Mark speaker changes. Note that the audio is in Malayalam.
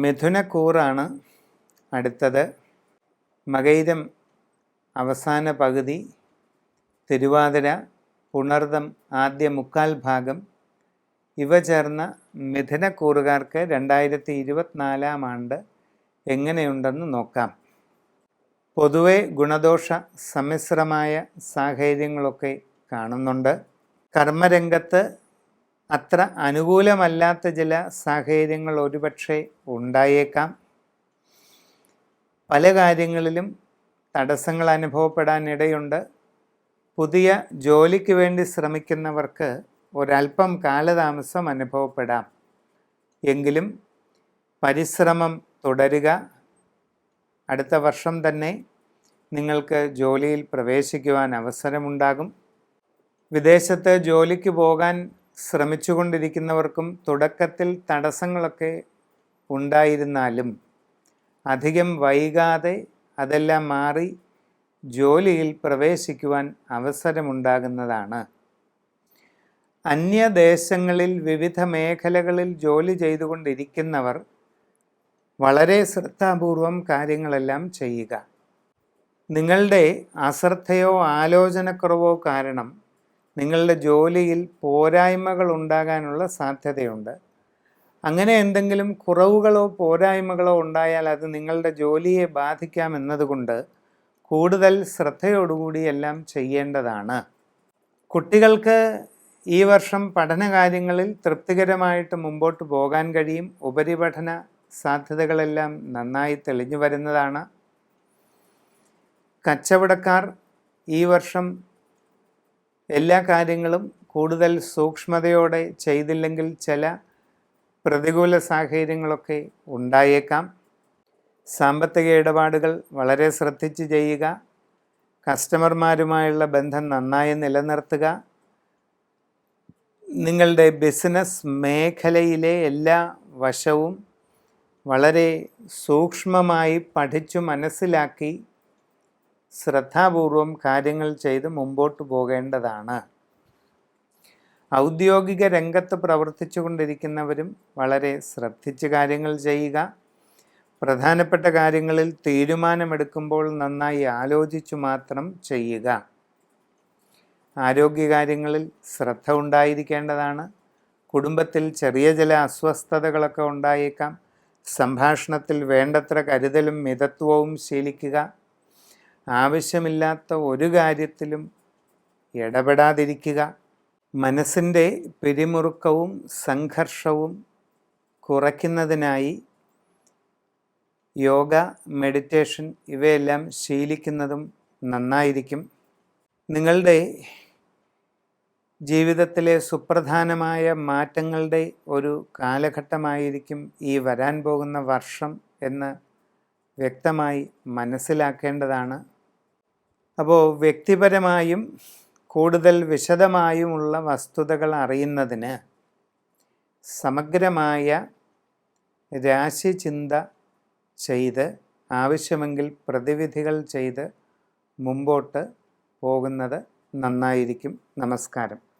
Speaker 1: മിഥുനക്കൂറാണ് അടുത്തത്. മകൈരം അവസാന പകുതി തിരുവാതിര പുണർദം ആദ്യ മുക്കാൽ ഭാഗം ഇവ ചേർന്ന മിഥുനക്കൂറുകാർക്ക് രണ്ടായിരത്തി ഇരുപത്തിനാലാം ആണ്ട് എങ്ങനെയുണ്ടെന്ന് നോക്കാം. പൊതുവെ ഗുണദോഷ സമ്മിശ്രമായ സാഹചര്യങ്ങളൊക്കെ കാണുന്നുണ്ട്. കർമ്മരംഗത്ത് അത്ര അനുകൂലമല്ലാത്ത ചില സാഹചര്യങ്ങൾ ഒരുപക്ഷെ ഉണ്ടായേക്കാം. പല കാര്യങ്ങളിലും തടസ്സങ്ങൾ അനുഭവപ്പെടാനിടയുണ്ട് പുതിയ ജോലിക്ക് വേണ്ടി ശ്രമിക്കുന്നവർക്ക് ഒരല്പം കാലതാമസം അനുഭവപ്പെടാം. എങ്കിലും പരിശ്രമം തുടരുക. അടുത്ത വർഷം തന്നെ നിങ്ങൾക്ക് ജോലിയിൽ പ്രവേശിക്കുവാൻ അവസരമുണ്ടാകും. വിദേശത്ത് ജോലിക്ക് പോകാൻ ശ്രമിച്ചുകൊണ്ടിരിക്കുന്നവർക്കും തുടക്കത്തിൽ തടസ്സങ്ങളൊക്കെ ഉണ്ടായിരുന്നാലും അധികം വൈകാതെ അതെല്ലാം മാറി ജോലിയിൽ പ്രവേശിക്കുവാൻ അവസരമുണ്ടാകുന്നതാണ്. അന്യദേശങ്ങളിൽ വിവിധ മേഖലകളിൽ ജോലി ചെയ്തുകൊണ്ടിരിക്കുന്നവർ വളരെ ശ്രദ്ധാപൂർവം കാര്യങ്ങളെല്ലാം ചെയ്യുക. നിങ്ങളുടെ അശ്രദ്ധയോ ആലോചനക്കുറവോ കാരണം നിങ്ങളുടെ ജോലിയിൽ പോരായ്മകൾ ഉണ്ടാകാനുള്ള സാധ്യതയുണ്ട്. അങ്ങനെ എന്തെങ്കിലും കുറവുകളോ പോരായ്മകളോ ഉണ്ടായാൽ അത് നിങ്ങളുടെ ജോലിയെ ബാധിക്കാമെന്നതുകൊണ്ട് കൂടുതൽ ശ്രദ്ധയോടുകൂടി എല്ലാം ചെയ്യേണ്ടതാണ്. കുട്ടികൾക്ക് ഈ വർഷം പഠനകാര്യങ്ങളിൽ തൃപ്തികരമായിട്ട് മുമ്പോട്ട് പോകാൻ കഴിയും. ഉപരിപഠന സാധ്യതകളെല്ലാം നന്നായി തെളിഞ്ഞു വരുന്നതാണ്. കച്ചവടക്കാർ ഈ വർഷം എല്ലാ കാര്യങ്ങളും കൂടുതൽ സൂക്ഷ്മതയോടെ ചെയ്തില്ലെങ്കിൽ ചില പ്രതികൂല സാഹചര്യങ്ങളൊക്കെ ഉണ്ടായേക്കാം. സാമ്പത്തിക ഇടപാടുകൾ വളരെ ശ്രദ്ധിച്ച് ചെയ്യുക. കസ്റ്റമർമാരുമായുള്ള ബന്ധം നന്നായി നിലനിർത്തുക. നിങ്ങളുടെ ബിസിനസ് മേഖലയിലെ എല്ലാ വശവും വളരെ സൂക്ഷ്മമായി പഠിച്ചു മനസ്സിലാക്കി ശ്രദ്ധാപൂർവം കാര്യങ്ങൾ ചെയ്ത് മുമ്പോട്ട് പോകേണ്ടതാണ്. ഔദ്യോഗിക രംഗത്ത് പ്രവർത്തിച്ചു കൊണ്ടിരിക്കുന്നവരും വളരെ ശ്രദ്ധിച്ച് കാര്യങ്ങൾ ചെയ്യുക. പ്രധാനപ്പെട്ട കാര്യങ്ങളിൽ തീരുമാനമെടുക്കുമ്പോൾ നന്നായി ആലോചിച്ചു മാത്രം ചെയ്യുക. ആരോഗ്യകാര്യങ്ങളിൽ ശ്രദ്ധ ഉണ്ടായിരിക്കേണ്ടതാണ്. കുടുംബത്തിൽ ചെറിയ ചില അസ്വസ്ഥതകളൊക്കെ ഉണ്ടായേക്കാം. സംഭാഷണത്തിൽ വേണ്ടത്ര കരുതലും മിതത്വവും ശീലിക്കുക. ആവശ്യമില്ലാത്ത ഒരു കാര്യത്തിലും ഇടപെടാതിരിക്കുക. മനസ്സിന്റെ പിരിമുറുക്കവും സംഘർഷവും കുറയ്ക്കുന്നതിനായി യോഗ മെഡിറ്റേഷൻ ഇവയെല്ലാം ശീലിക്കുന്നതും നന്നായിരിക്കും. നിങ്ങളുടെ ജീവിതത്തിലെ സുപ്രധാനമായ മാറ്റങ്ങളുടെ ഒരു കാലഘട്ടമായിരിക്കും ഈ വരാൻ പോകുന്ന വർഷം എന്ന് വ്യക്തമായി മനസ്സിലാക്കേണ്ടതാണ്. അപ്പോൾ വ്യക്തിപരമായും കൂടുതൽ വിശദമായുമുള്ള വസ്തുതകൾ അറിയുന്നതിന് സമഗ്രമായ രാശിചിന്ത ചെയ്ത് ആവശ്യമെങ്കിൽ പ്രതിവിധികൾ ചെയ്ത് മുമ്പോട്ട് പോകുന്നത് നന്നായിരിക്കും. നമസ്കാരം.